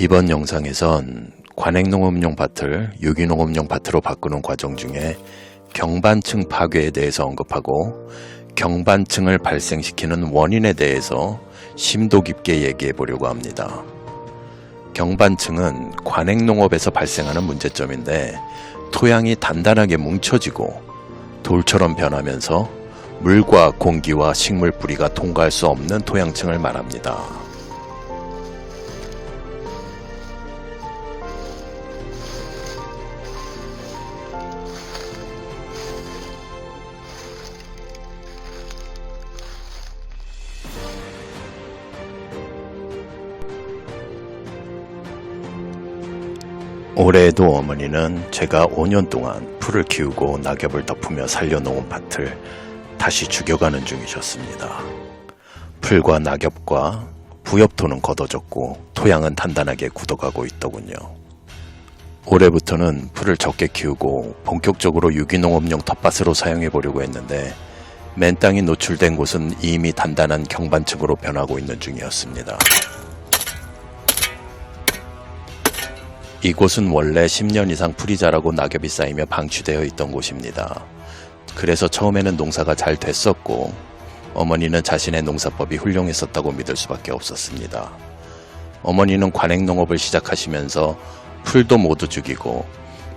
이번 영상에선 관행농업용 밭을 유기농업용 밭으로 바꾸는 과정 중에 경반층 파괴에 대해서 언급하고 경반층을 발생시키는 원인에 대해서 심도 깊게 얘기해 보려고 합니다. 경반층은 관행농업에서 발생하는 문제점인데 토양이 단단하게 뭉쳐지고 돌처럼 변하면서 물과 공기와 식물 뿌리가 통과할 수 없는 토양층을 말합니다. 올해에도 어머니는 제가 5년 동안 풀을 키우고 낙엽을 덮으며 살려놓은 밭을 다시 죽여가는 중이셨습니다. 풀과 낙엽과 부엽토는 걷어졌고 토양은 단단하게 굳어가고 있더군요. 올해부터는 풀을 적게 키우고 본격적으로 유기농업용 텃밭으로 사용해 보려고 했는데 맨 땅이 노출된 곳은 이미 단단한 경반층으로 변하고 있는 중이었습니다. 이곳은 원래 10년 이상 풀이 자라고 낙엽이 쌓이며 방치되어 있던 곳입니다. 그래서 처음에는 농사가 잘 됐었고 어머니는 자신의 농사법이 훌륭했었다고 믿을 수밖에 없었습니다. 어머니는 관행농업을 시작하시면서 풀도 모두 죽이고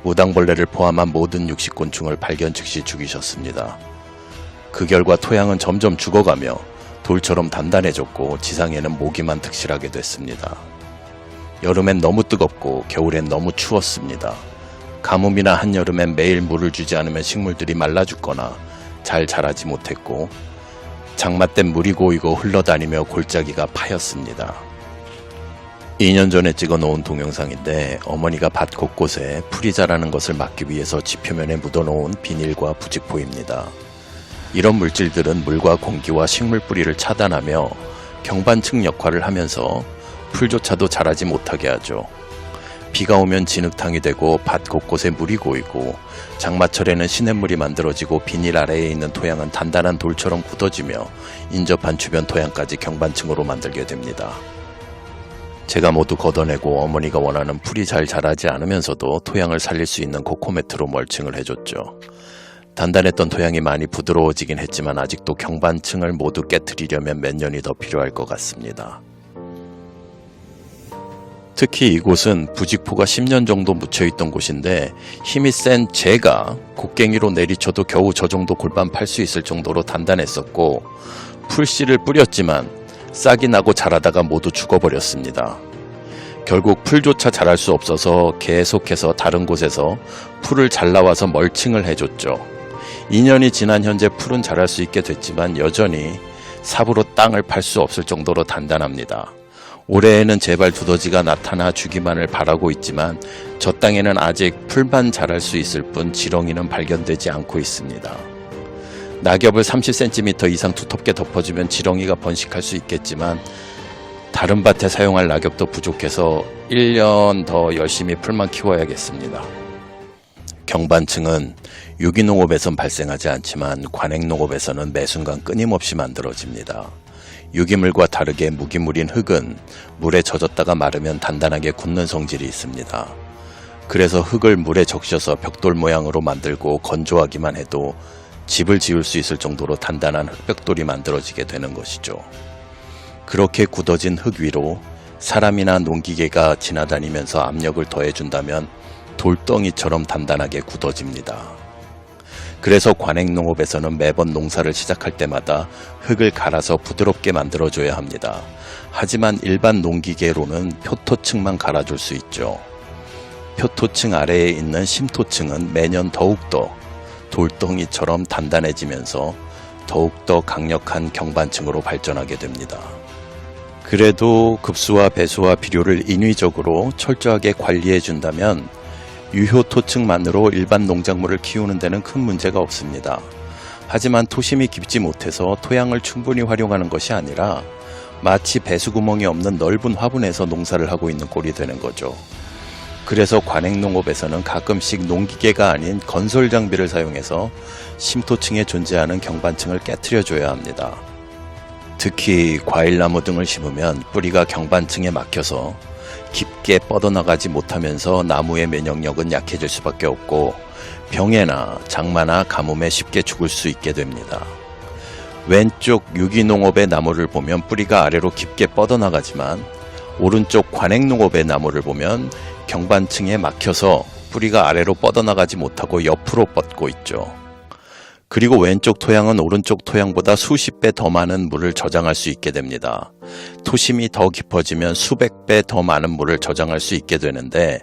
무당벌레를 포함한 모든 육식곤충을 발견 즉시 죽이셨습니다. 그 결과 토양은 점점 죽어가며 돌처럼 단단해졌고 지상에는 모기만 득실하게 됐습니다. 여름엔 너무 뜨겁고 겨울엔 너무 추웠습니다. 가뭄이나 한여름엔 매일 물을 주지 않으면 식물들이 말라 죽거나 잘 자라지 못했고 장마 땐 물이 고이고 흘러다니며 골짜기가 파였습니다. 2년 전에 찍어 놓은 동영상인데 어머니가 밭 곳곳에 풀이 자라는 것을 막기 위해서 지표면에 묻어 놓은 비닐과 부직포입니다. 이런 물질들은 물과 공기와 식물 뿌리를 차단하며 경반층 역할을 하면서 풀조차도 자라지 못하게 하죠. 비가 오면 진흙탕이 되고 밭 곳곳에 물이 고이고 장마철에는 시냇물이 만들어지고 비닐 아래에 있는 토양은 단단한 돌처럼 굳어지며 인접한 주변 토양까지 경반층으로 만들게 됩니다. 제가 모두 걷어내고 어머니가 원하는 풀이 잘 자라지 않으면서도 토양을 살릴 수 있는 코코매트로 멀칭을 해줬죠. 단단했던 토양이 많이 부드러워지긴 했지만 아직도 경반층을 모두 깨뜨리려면 몇 년이 더 필요할 것 같습니다. 특히 이곳은 부직포가 10년 정도 묻혀있던 곳인데 힘이 센 제가 곡괭이로 내리쳐도 겨우 저 정도 골반 팔 수 있을 정도로 단단했었고 풀씨를 뿌렸지만 싹이 나고 자라다가 모두 죽어버렸습니다. 결국 풀조차 자랄 수 없어서 계속해서 다른 곳에서 풀을 잘라와서 멀칭을 해줬죠. 2년이 지난 현재 풀은 자랄 수 있게 됐지만 여전히 삽으로 땅을 팔 수 없을 정도로 단단합니다. 올해에는 제발 두더지가 나타나 주기만을 바라고 있지만 저 땅에는 아직 풀만 자랄 수 있을 뿐 지렁이는 발견되지 않고 있습니다. 낙엽을 30cm 이상 두텁게 덮어주면 지렁이가 번식할 수 있겠지만 다른 밭에 사용할 낙엽도 부족해서 1년 더 열심히 풀만 키워야겠습니다. 경반층은 유기농업에선 발생하지 않지만 관행농업에서는 매 순간 끊임없이 만들어집니다. 유기물과 다르게 무기물인 흙은 물에 젖었다가 마르면 단단하게 굳는 성질이 있습니다. 그래서 흙을 물에 적셔서 벽돌 모양으로 만들고 건조하기만 해도 집을 지을 수 있을 정도로 단단한 흙벽돌이 만들어지게 되는 것이죠. 그렇게 굳어진 흙 위로 사람이나 농기계가 지나다니면서 압력을 더해준다면 돌덩이처럼 단단하게 굳어집니다. 그래서 관행농업에서는 매번 농사를 시작할 때마다 흙을 갈아서 부드럽게 만들어줘야 합니다. 하지만 일반 농기계로는 표토층만 갈아줄 수 있죠. 표토층 아래에 있는 심토층은 매년 더욱더 돌덩이처럼 단단해지면서 더욱더 강력한 경반층으로 발전하게 됩니다. 그래도 급수와 배수와 비료를 인위적으로 철저하게 관리해 준다면 유효토층만으로 일반 농작물을 키우는 데는 큰 문제가 없습니다. 하지만 토심이 깊지 못해서 토양을 충분히 활용하는 것이 아니라 마치 배수구멍이 없는 넓은 화분에서 농사를 하고 있는 꼴이 되는 거죠. 그래서 관행농업에서는 가끔씩 농기계가 아닌 건설 장비를 사용해서 심토층에 존재하는 경반층을 깨뜨려줘야 합니다. 특히 과일나무 등을 심으면 뿌리가 경반층에 막혀서 깊게 뻗어나가지 못하면서 나무의 면역력은 약해질 수밖에 없고 병에나 장마나 가뭄에 쉽게 죽을 수 있게 됩니다. 왼쪽 유기농업의 나무를 보면 뿌리가 아래로 깊게 뻗어나가지만 오른쪽 관행농업의 나무를 보면 경반층에 막혀서 뿌리가 아래로 뻗어나가지 못하고 옆으로 뻗고 있죠. 그리고 왼쪽 토양은 오른쪽 토양보다 수십 배 더 많은 물을 저장할 수 있게 됩니다. 토심이 더 깊어지면 수백 배 더 많은 물을 저장할 수 있게 되는데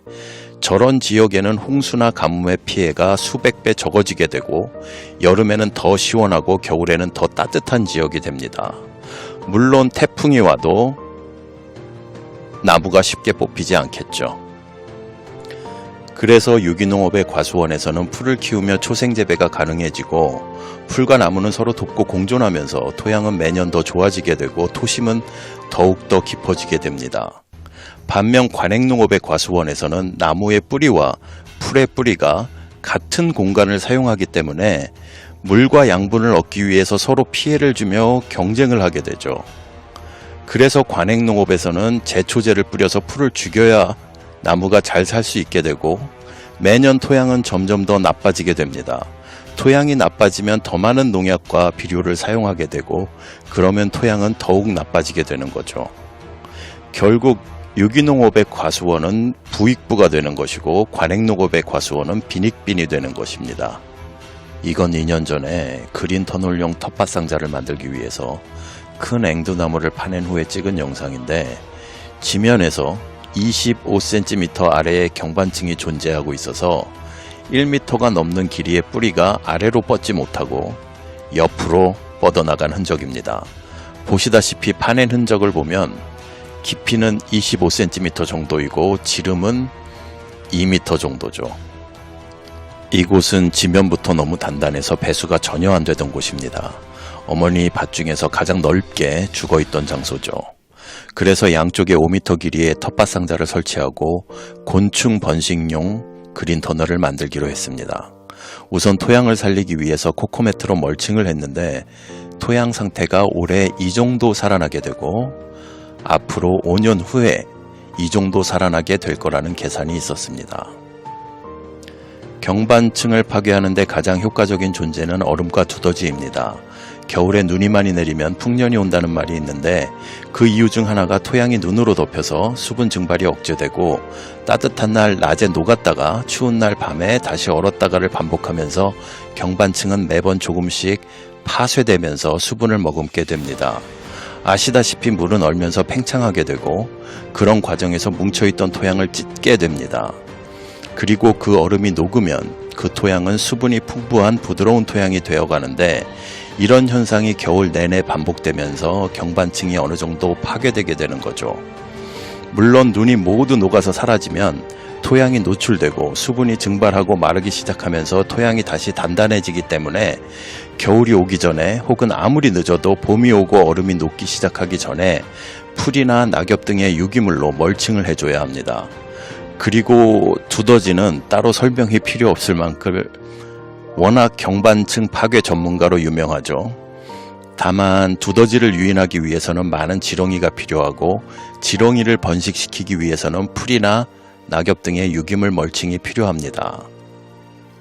저런 지역에는 홍수나 가뭄의 피해가 수백 배 적어지게 되고 여름에는 더 시원하고 겨울에는 더 따뜻한 지역이 됩니다. 물론 태풍이 와도 나무가 쉽게 뽑히지 않겠죠. 그래서 유기농업의 과수원에서는 풀을 키우며 초생재배가 가능해지고 풀과 나무는 서로 돕고 공존하면서 토양은 매년 더 좋아지게 되고 토심은 더욱더 깊어지게 됩니다. 반면 관행농업의 과수원에서는 나무의 뿌리와 풀의 뿌리가 같은 공간을 사용하기 때문에 물과 양분을 얻기 위해서 서로 피해를 주며 경쟁을 하게 되죠. 그래서 관행농업에서는 제초제를 뿌려서 풀을 죽여야 나무가 잘 살 수 있게 되고 매년 토양은 점점 더 나빠지게 됩니다. 토양이 나빠지면 더 많은 농약과 비료를 사용하게 되고 그러면 토양은 더욱 나빠지게 되는 거죠. 결국 유기농업의 과수원은 부익부가 되는 것이고 관행농업의 과수원은 빈익빈이 되는 것입니다. 이건 2년 전에 그린 터널용 텃밭 상자를 만들기 위해서 큰 앵두나무를 파낸 후에 찍은 영상인데 지면에서 25cm 아래에 경반층이 존재하고 있어서 1m가 넘는 길이의 뿌리가 아래로 뻗지 못하고 옆으로 뻗어나간 흔적입니다. 보시다시피 파낸 흔적을 보면 깊이는 25cm 정도이고 지름은 2m 정도죠. 이곳은 지면부터 너무 단단해서 배수가 전혀 안 되던 곳입니다. 어머니 밭 중에서 가장 넓게 죽어 있던 장소죠. 그래서 양쪽에 5m 길이의 텃밭 상자를 설치하고 곤충 번식용 그린 터널을 만들기로 했습니다. 우선 토양을 살리기 위해서 코코매트로 멀칭을 했는데 토양 상태가 올해 이 정도 살아나게 되고 앞으로 5년 후에 이 정도 살아나게 될 거라는 계산이 있었습니다. 경반층을 파괴하는 데 가장 효과적인 존재는 얼음과 두더지입니다. 겨울에 눈이 많이 내리면 풍년이 온다는 말이 있는데 그 이유 중 하나가 토양이 눈으로 덮여서 수분 증발이 억제되고 따뜻한 날 낮에 녹았다가 추운 날 밤에 다시 얼었다가를 반복하면서 경반층은 매번 조금씩 파쇄되면서 수분을 머금게 됩니다. 아시다시피 물은 얼면서 팽창하게 되고 그런 과정에서 뭉쳐있던 토양을 찢게 됩니다. 그리고 그 얼음이 녹으면 그 토양은 수분이 풍부한 부드러운 토양이 되어 가는데 이런 현상이 겨울 내내 반복되면서 경반층이 어느 정도 파괴되게 되는 거죠. 물론 눈이 모두 녹아서 사라지면 토양이 노출되고 수분이 증발하고 마르기 시작하면서 토양이 다시 단단해지기 때문에 겨울이 오기 전에 혹은 아무리 늦어도 봄이 오고 얼음이 녹기 시작하기 전에 풀이나 낙엽 등의 유기물로 멀칭을 해줘야 합니다. 그리고 두더지는 따로 설명이 필요 없을 만큼 워낙 경반층 파괴 전문가로 유명하죠. 다만 두더지를 유인하기 위해서는 많은 지렁이가 필요하고 지렁이를 번식시키기 위해서는 풀이나 낙엽 등의 유기물 멀칭이 필요합니다.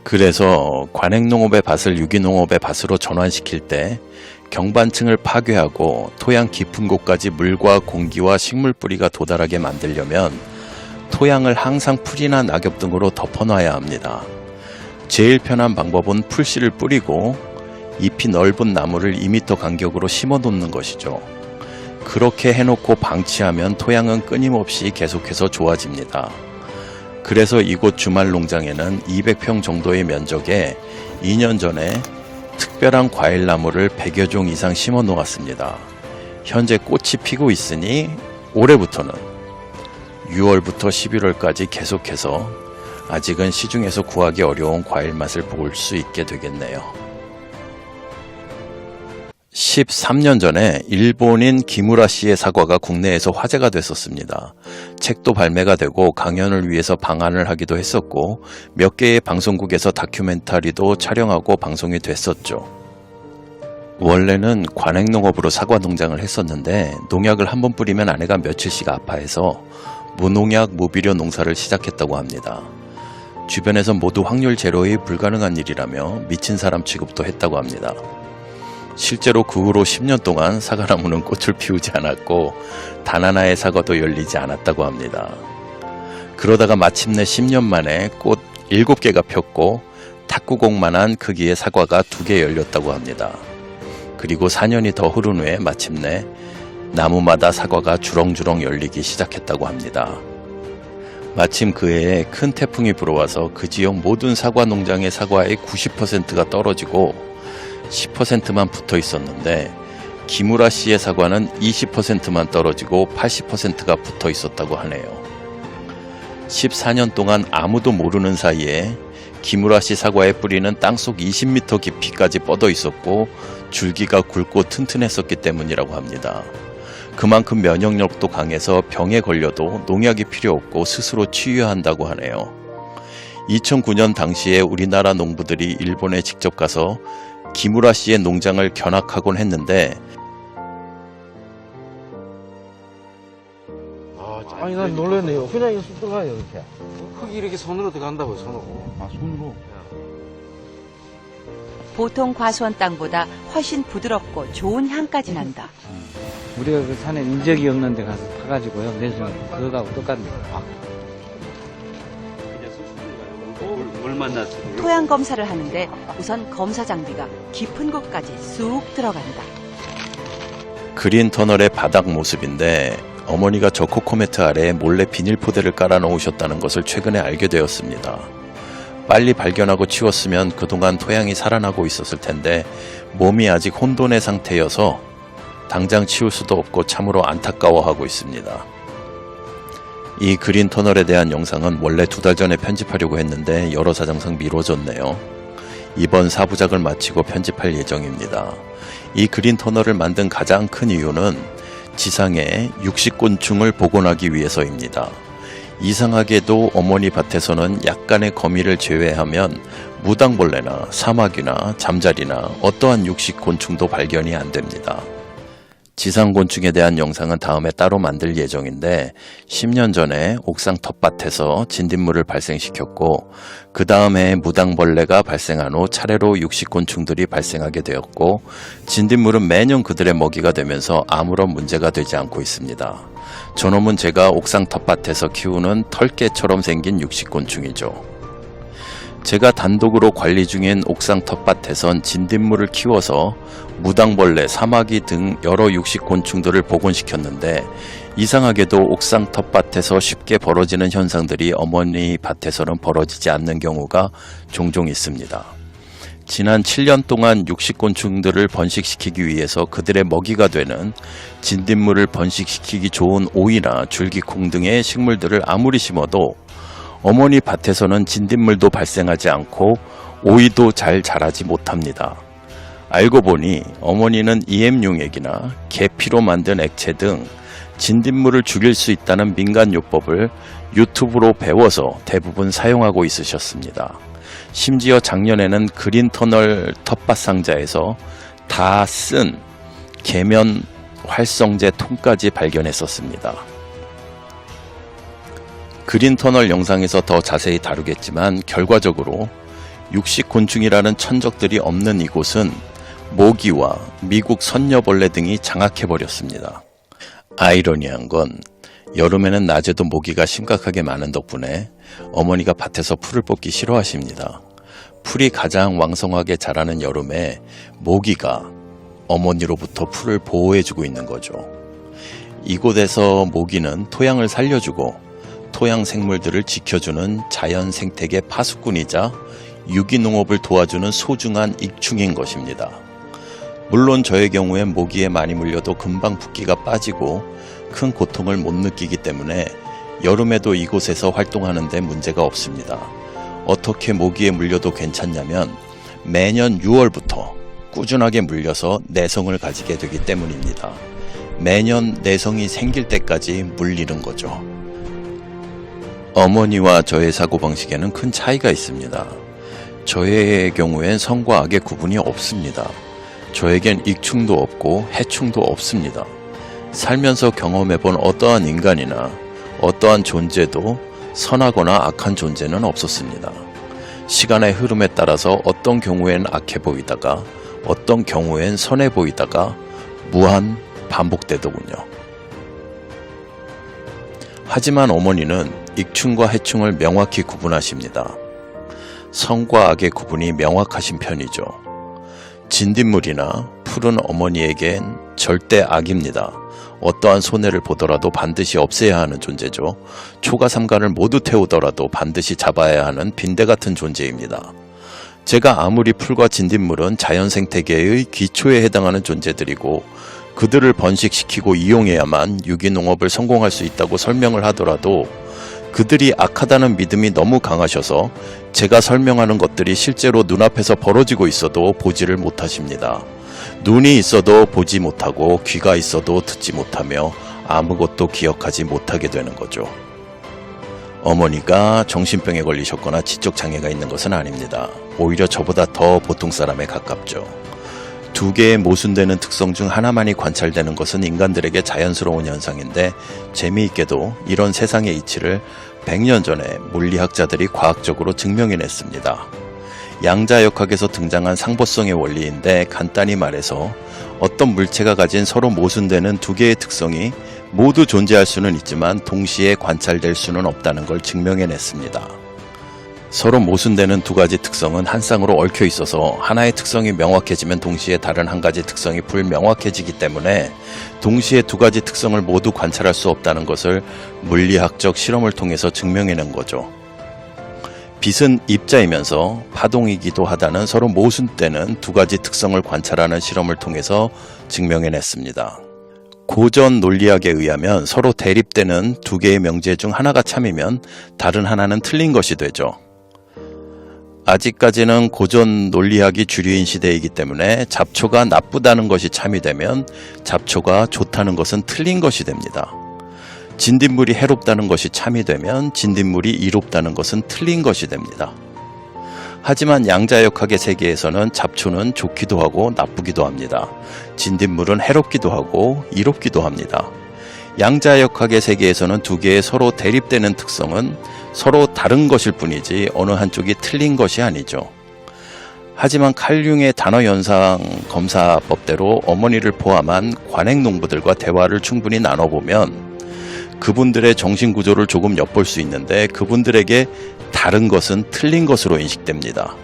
그래서 관행농업의 밭을 유기농업의 밭으로 전환시킬 때 경반층을 파괴하고 토양 깊은 곳까지 물과 공기와 식물 뿌리가 도달하게 만들려면 토양을 항상 풀이나 낙엽 등으로 덮어놔야 합니다. 제일 편한 방법은 풀씨를 뿌리고 잎이 넓은 나무를 2m 간격으로 심어 놓는 것이죠. 그렇게 해놓고 방치하면 토양은 끊임없이 계속해서 좋아집니다. 그래서 이곳 주말 농장에는 200평 정도의 면적에 2년 전에 특별한 과일 나무를 100여 종 이상 심어 놓았습니다. 현재 꽃이 피고 있으니 올해부터는 6월부터 11월까지 계속해서 아직은 시중에서 구하기 어려운 과일 맛을 볼 수 있게 되겠네요. 13년 전에 일본인 기무라 씨의 사과가 국내에서 화제가 됐었습니다. 책도 발매가 되고 강연을 위해서 방한을 하기도 했었고 몇 개의 방송국에서 다큐멘터리도 촬영하고 방송이 됐었죠. 원래는 관행농업으로 사과 농장을 했었는데 농약을 한 번 뿌리면 아내가 며칠씩 아파해서 무농약 무비료 농사를 시작했다고 합니다. 주변에서 모두 확률 제로의 불가능한 일이라며 미친 사람 취급도 했다고 합니다. 실제로 그 후로 10년 동안 사과나무는 꽃을 피우지 않았고 단 하나의 사과도 열리지 않았다고 합니다. 그러다가 마침내 10년 만에 꽃 7개가 폈고 탁구공만한 크기의 사과가 2개 열렸다고 합니다. 그리고 4년이 더 흐른 후에 마침내 나무마다 사과가 주렁주렁 열리기 시작했다고 합니다. 마침 그 해에 큰 태풍이 불어와서 그 지역 모든 사과 농장의 사과의 90%가 떨어지고 10%만 붙어 있었는데 기무라 씨의 사과는 20%만 떨어지고 80%가 붙어 있었다고 하네요. 14년 동안 아무도 모르는 사이에 기무라 씨 사과의 뿌리는 땅속 20m 깊이까지 뻗어 있었고 줄기가 굵고 튼튼했었기 때문이라고 합니다. 그만큼 면역력도 강해서 병에 걸려도 농약이 필요 없고 스스로 치유한다고 하네요. 2009년 당시에 우리나라 농부들이 일본에 직접 가서 기무라 씨의 농장을 견학하곤 했는데 아, 짜- 아니 난 놀랐네요. 그냥 이거 쑥 들어가요 이렇게. 흙이 이렇게 손으로 들어간다고요, 손으로. 아 손으로. 보통 과수원 땅보다 훨씬 부드럽고 좋은 향까지 난다. 우리가 그 산에 인 적이 없는데 가서 파가지고요. 내서 그거하고 똑같네. 아, 물 만났어. 토양 검사를 하는데 우선 검사 장비가 깊은 곳까지 쑥 들어간다. 그린 터널의 바닥 모습인데 어머니가 저 코코매트 아래에 몰래 비닐포대를 깔아 놓으셨다는 것을 최근에 알게 되었습니다. 빨리 발견하고 치웠으면 그동안 토양이 살아나고 있었을 텐데 몸이 아직 혼돈의 상태여서 당장 치울 수도 없고 참으로 안타까워하고 있습니다. 이 그린 터널에 대한 영상은 원래 두 달 전에 편집하려고 했는데 여러 사정상 미뤄졌네요. 이번 사부작을 마치고 편집할 예정입니다. 이 그린 터널을 만든 가장 큰 이유는 지상에 육식곤충을 복원하기 위해서입니다. 이상하게도 어머니 밭에서는 약간의 거미를 제외하면 무당벌레나 사마귀나 잠자리나 어떠한 육식 곤충도 발견이 안 됩니다. 지상곤충에 대한 영상은 다음에 따로 만들 예정인데 10년 전에 옥상 텃밭에서 진딧물을 발생시켰고 그 다음에 무당벌레가 발생한 후 차례로 육식곤충들이 발생하게 되었고 진딧물은 매년 그들의 먹이가 되면서 아무런 문제가 되지 않고 있습니다. 저놈은 제가 옥상 텃밭에서 키우는 털개처럼 생긴 육식곤충이죠. 제가 단독으로 관리 중인 옥상 텃밭에선 진딧물을 키워서 무당벌레, 사마귀 등 여러 육식 곤충들을 복원시켰는데 이상하게도 옥상 텃밭에서 쉽게 벌어지는 현상들이 어머니 밭에서는 벌어지지 않는 경우가 종종 있습니다. 지난 7년 동안 육식곤충들을 번식시키기 위해서 그들의 먹이가 되는 진딧물을 번식시키기 좋은 오이나 줄기콩 등의 식물들을 아무리 심어도 어머니 밭에서는 진딧물도 발생하지 않고 오이도 잘 자라지 못합니다. 알고 보니 어머니는 EM용액이나 계피로 만든 액체 등 진딧물을 죽일 수 있다는 민간요법을 유튜브로 배워서 대부분 사용하고 있으셨습니다. 심지어 작년에는 그린터널 텃밭 상자에서 다 쓴 계면 활성제 통까지 발견했었습니다. 그린터널 영상에서 더 자세히 다루겠지만 결과적으로 육식곤충이라는 천적들이 없는 이곳은 모기와 미국 선녀벌레 등이 장악해버렸습니다. 아이러니한 건 여름에는 낮에도 모기가 심각하게 많은 덕분에 어머니가 밭에서 풀을 뽑기 싫어하십니다. 풀이 가장 왕성하게 자라는 여름에 모기가 어머니로부터 풀을 보호해주고 있는 거죠. 이곳에서 모기는 토양을 살려주고 토양 생물들을 지켜주는 자연 생태계 파수꾼이자 유기농업을 도와주는 소중한 익충인 것입니다. 물론 저의 경우엔 모기에 많이 물려도 금방 붓기가 빠지고 큰 고통을 못 느끼기 때문에 여름에도 이곳에서 활동하는데 문제가 없습니다. 어떻게 모기에 물려도 괜찮냐면 매년 6월부터 꾸준하게 물려서 내성을 가지게 되기 때문입니다. 매년 내성이 생길 때까지 물리는 거죠. 어머니와 저의 사고방식에는 큰 차이가 있습니다. 저의 경우엔 성과 악의 구분이 없습니다. 저에겐 익충도 없고 해충도 없습니다. 살면서 경험해본 어떠한 인간이나 어떠한 존재도 선하거나 악한 존재는 없었습니다. 시간의 흐름에 따라서 어떤 경우엔 악해 보이다가 어떤 경우엔 선해 보이다가 무한 반복되더군요. 하지만 어머니는 익충과 해충을 명확히 구분하십니다. 선과 악의 구분이 명확하신 편이죠. 진딧물이나 푸른 어머니에겐 절대 악입니다. 어떠한 손해를 보더라도 반드시 없애야 하는 존재죠. 초가 삼간을 모두 태우더라도 반드시 잡아야 하는 빈대 같은 존재입니다. 제가 아무리 풀과 진딧물은 자연 생태계의 기초에 해당하는 존재들이고 그들을 번식시키고 이용해야만 유기농업을 성공할 수 있다고 설명을 하더라도 그들이 악하다는 믿음이 너무 강하셔서 제가 설명하는 것들이 실제로 눈앞에서 벌어지고 있어도 보지를 못하십니다. 눈이 있어도 보지 못하고 귀가 있어도 듣지 못하며 아무것도 기억하지 못하게 되는 거죠. 어머니가 정신병에 걸리셨거나 지적 장애가 있는 것은 아닙니다. 오히려 저보다 더 보통 사람에 가깝죠. 두 개의 모순되는 특성 중 하나만이 관찰되는 것은 인간들에게 자연스러운 현상인데 재미있게도 이런 세상의 이치를 100년 전에 물리학자들이 과학적으로 증명해냈습니다. 양자역학에서 등장한 상보성의 원리인데 간단히 말해서 어떤 물체가 가진 서로 모순되는 두 개의 특성이 모두 존재할 수는 있지만 동시에 관찰될 수는 없다는 걸 증명해냈습니다. 서로 모순되는 두 가지 특성은 한 쌍으로 얽혀 있어서 하나의 특성이 명확해지면 동시에 다른 한 가지 특성이 불명확해지기 때문에 동시에 두 가지 특성을 모두 관찰할 수 없다는 것을 물리학적 실험을 통해서 증명해낸 거죠. 빛은 입자이면서 파동이기도 하다는 서로 모순되는 두 가지 특성을 관찰하는 실험을 통해서 증명해냈습니다. 고전 논리학에 의하면 서로 대립되는 두 개의 명제 중 하나가 참이면 다른 하나는 틀린 것이 되죠. 아직까지는 고전 논리학이 주류인 시대이기 때문에 잡초가 나쁘다는 것이 참이 되면 잡초가 좋다는 것은 틀린 것이 됩니다. 진딧물이 해롭다는 것이 참이 되면 진딧물이 이롭다는 것은 틀린 것이 됩니다. 하지만 양자역학의 세계에서는 잡초는 좋기도 하고 나쁘기도 합니다. 진딧물은 해롭기도 하고 이롭기도 합니다. 양자역학의 세계에서는 두 개의 서로 대립되는 특성은 서로 다른 것일 뿐이지 어느 한쪽이 틀린 것이 아니죠. 하지만 칼융의 단어 연상 검사법대로 어머니를 포함한 관행 농부들과 대화를 충분히 나눠보면 그분들의 정신 구조를 조금 엿볼 수 있는데 그분들에게 다른 것은 틀린 것으로 인식됩니다.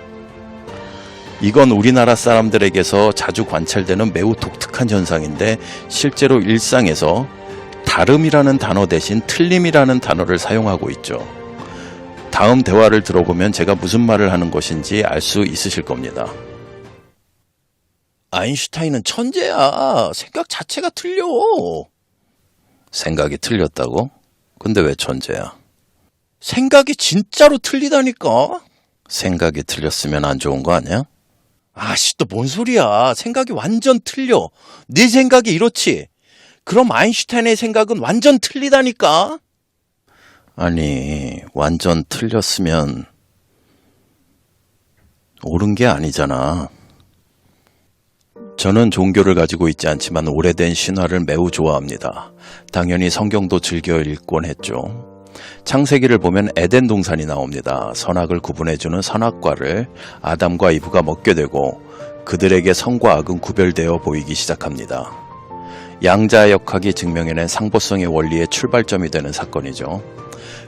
이건 우리나라 사람들에게서 자주 관찰되는 매우 독특한 현상인데 실제로 일상에서 다름이라는 단어 대신 틀림이라는 단어를 사용하고 있죠. 다음 대화를 들어보면 제가 무슨 말을 하는 것인지 알 수 있으실 겁니다. 아인슈타인은 천재야. 생각 자체가 틀려. 생각이 틀렸다고? 근데 왜 천재야? 생각이 진짜로 틀리다니까? 생각이 틀렸으면 안 좋은 거 아니야? 아씨, 또 뭔 소리야. 생각이 완전 틀려. 네 생각이 이렇지. 그럼 아인슈타인의 생각은 완전 틀리다니까? 아니, 완전 틀렸으면 옳은 게 아니잖아. 저는 종교를 가지고 있지 않지만 오래된 신화를 매우 좋아합니다. 당연히 성경도 즐겨 읽곤 했죠. 창세기를 보면 에덴 동산이 나옵니다. 선악을 구분해주는 선악과를 아담과 이브가 먹게 되고 그들에게 선과 악은 구별되어 보이기 시작합니다. 양자 역학이 증명해낸 상보성의 원리의 출발점이 되는 사건이죠.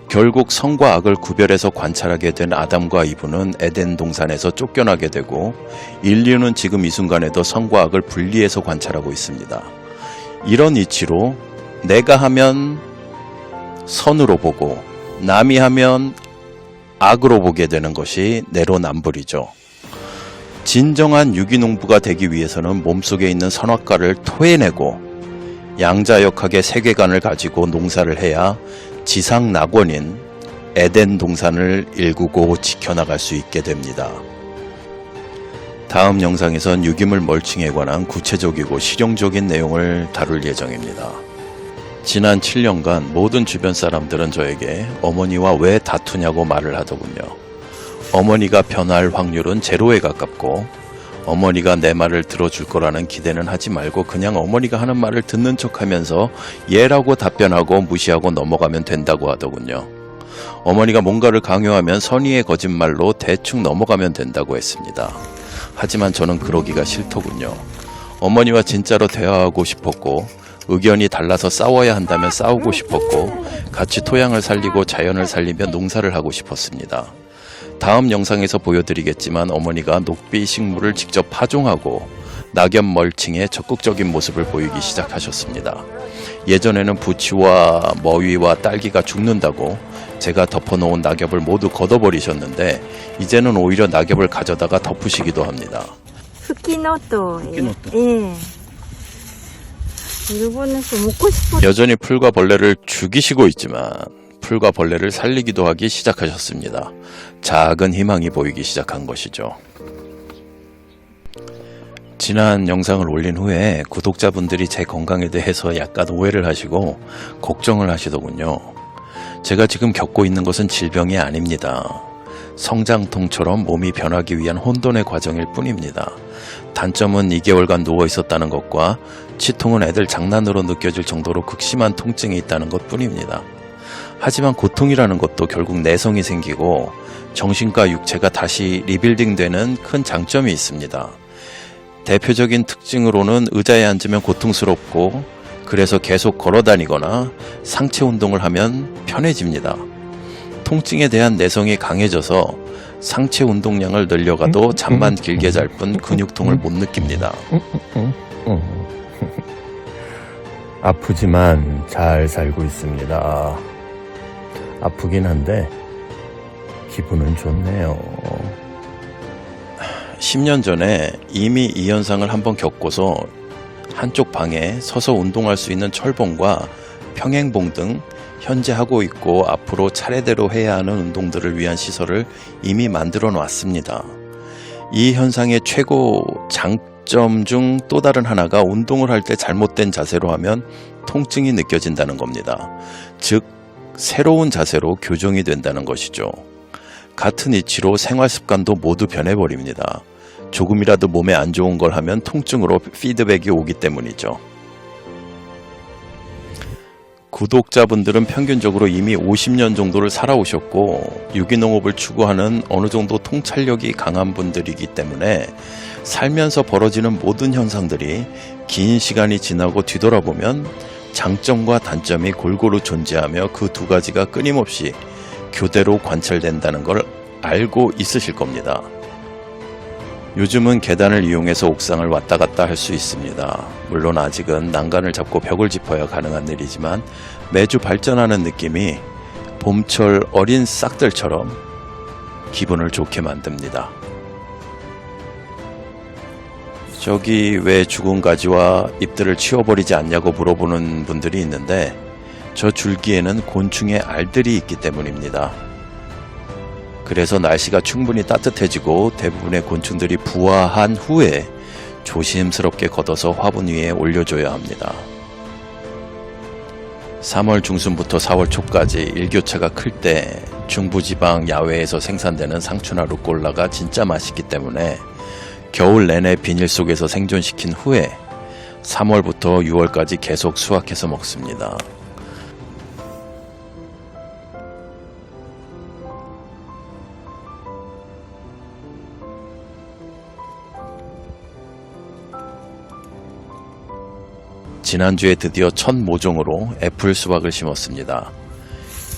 결국 선과 악을 구별해서 관찰하게 된 아담과 이브는 에덴 동산에서 쫓겨나게 되고 인류는 지금 이 순간에도 선과 악을 분리해서 관찰하고 있습니다. 이런 이치로 내가 하면 선으로 보고 남이 하면 악으로 보게 되는 것이 내로남불이죠. 진정한 유기농부가 되기 위해서는 몸속에 있는 선악과를 토해내고 양자역학의 세계관을 가지고 농사를 해야 지상 낙원인 에덴 동산을 일구고 지켜나갈 수 있게 됩니다. 다음 영상에선 유기물 멀칭에 관한 구체적이고 실용적인 내용을 다룰 예정입니다. 지난 7년간 모든 주변 사람들은 저에게 어머니와 왜 다투냐고 말을 하더군요. 어머니가 변할 확률은 제로에 가깝고 어머니가 내 말을 들어줄 거라는 기대는 하지 말고 그냥 어머니가 하는 말을 듣는 척 하면서 예라고 답변하고 무시하고 넘어가면 된다고 하더군요. 어머니가 뭔가를 강요하면 선의의 거짓말로 대충 넘어가면 된다고 했습니다. 하지만 저는 그러기가 싫더군요. 어머니와 진짜로 대화하고 싶었고, 의견이 달라서 싸워야 한다면 싸우고 싶었고, 같이 토양을 살리고 자연을 살리며 농사를 하고 싶었습니다. 다음 영상에서 보여드리겠지만 어머니가 녹비 식물을 직접 파종하고 낙엽 멀칭에 적극적인 모습을 보이기 시작하셨습니다. 예전에는 부치와 머위와 딸기가 죽는다고 제가 덮어놓은 낙엽을 모두 걷어버리셨는데 이제는 오히려 낙엽을 가져다가 덮으시기도 합니다. 후키노토. 후키노토. 예. 예. 일본에서 먹고 싶어. 여전히 풀과 벌레를 죽이시고 있지만 풀과 벌레를 살리기도 하기 시작하셨습니다. 작은 희망이 보이기 시작한 것이죠. 지난 영상을 올린 후에 구독자분들이 제 건강에 대해서 약간 오해를 하시고 걱정을 하시더군요. 제가 지금 겪고 있는 것은 질병이 아닙니다. 성장통처럼 몸이 변하기 위한 혼돈의 과정일 뿐입니다. 단점은 2개월간 누워 있었다는 것과 치통은 애들 장난으로 느껴질 정도로 극심한 통증이 있다는 것 뿐입니다. 하지만 고통이라는 것도 결국 내성이 생기고 정신과 육체가 다시 리빌딩 되는 큰 장점이 있습니다. 대표적인 특징으로는 의자에 앉으면 고통스럽고 그래서 계속 걸어 다니거나 상체 운동을 하면 편해집니다. 통증에 대한 내성이 강해져서 상체 운동량을 늘려가도 잠만 길게 잘 뿐 근육통을 못 느낍니다. 아프지만 잘 살고 있습니다. 아프긴 한데 기분은 좋네요. 10년 전에 이미 이 현상을 한번 겪고서 한쪽 방에 서서 운동할 수 있는 철봉과 평행봉 등 현재 하고 있고 앞으로 차례대로 해야 하는 운동들을 위한 시설을 이미 만들어 놨습니다. 이 현상의 최고 장점 중 또 다른 하나가 운동을 할 때 잘못된 자세로 하면 통증이 느껴진다는 겁니다. 즉, 새로운 자세로 교정이 된다는 것이죠. 같은 이치로 생활 습관도 모두 변해버립니다. 조금이라도 몸에 안 좋은 걸 하면 통증으로 피드백이 오기 때문이죠. 구독자분들은 평균적으로 이미 50년 정도를 살아오셨고 유기농업을 추구하는 어느 정도 통찰력이 강한 분들이기 때문에 살면서 벌어지는 모든 현상들이 긴 시간이 지나고 뒤돌아보면 장점과 단점이 골고루 존재하며 그 두 가지가 끊임없이 교대로 관찰된다는 걸 알고 있으실 겁니다. 요즘은 계단을 이용해서 옥상을 왔다 갔다 할 수 있습니다. 물론 아직은 난간을 잡고 벽을 짚어야 가능한 일이지만 매주 발전하는 느낌이 봄철 어린 싹들처럼 기분을 좋게 만듭니다. 저기 왜 죽은 가지와 잎들을 치워버리지 않냐고 물어보는 분들이 있는데 저 줄기에는 곤충의 알들이 있기 때문입니다. 그래서 날씨가 충분히 따뜻해지고 대부분의 곤충들이 부화한 후에 조심스럽게 걷어서 화분 위에 올려줘야 합니다. 3월 중순부터 4월 초까지 일교차가 클 때 중부지방 야외에서 생산되는 상추나 루꼴라가 진짜 맛있기 때문에 겨울 내내 비닐 속에서 생존시킨 후에 3월부터 6월까지 계속 수확해서 먹습니다. 지난주에 드디어 첫 모종으로 애플 수박을 심었습니다.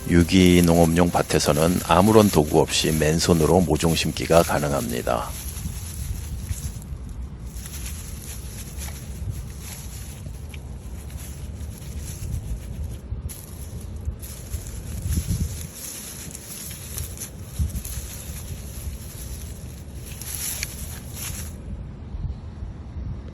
유기농업용 밭에서는 아무런 도구 없이 맨손으로 모종 심기가 가능합니다.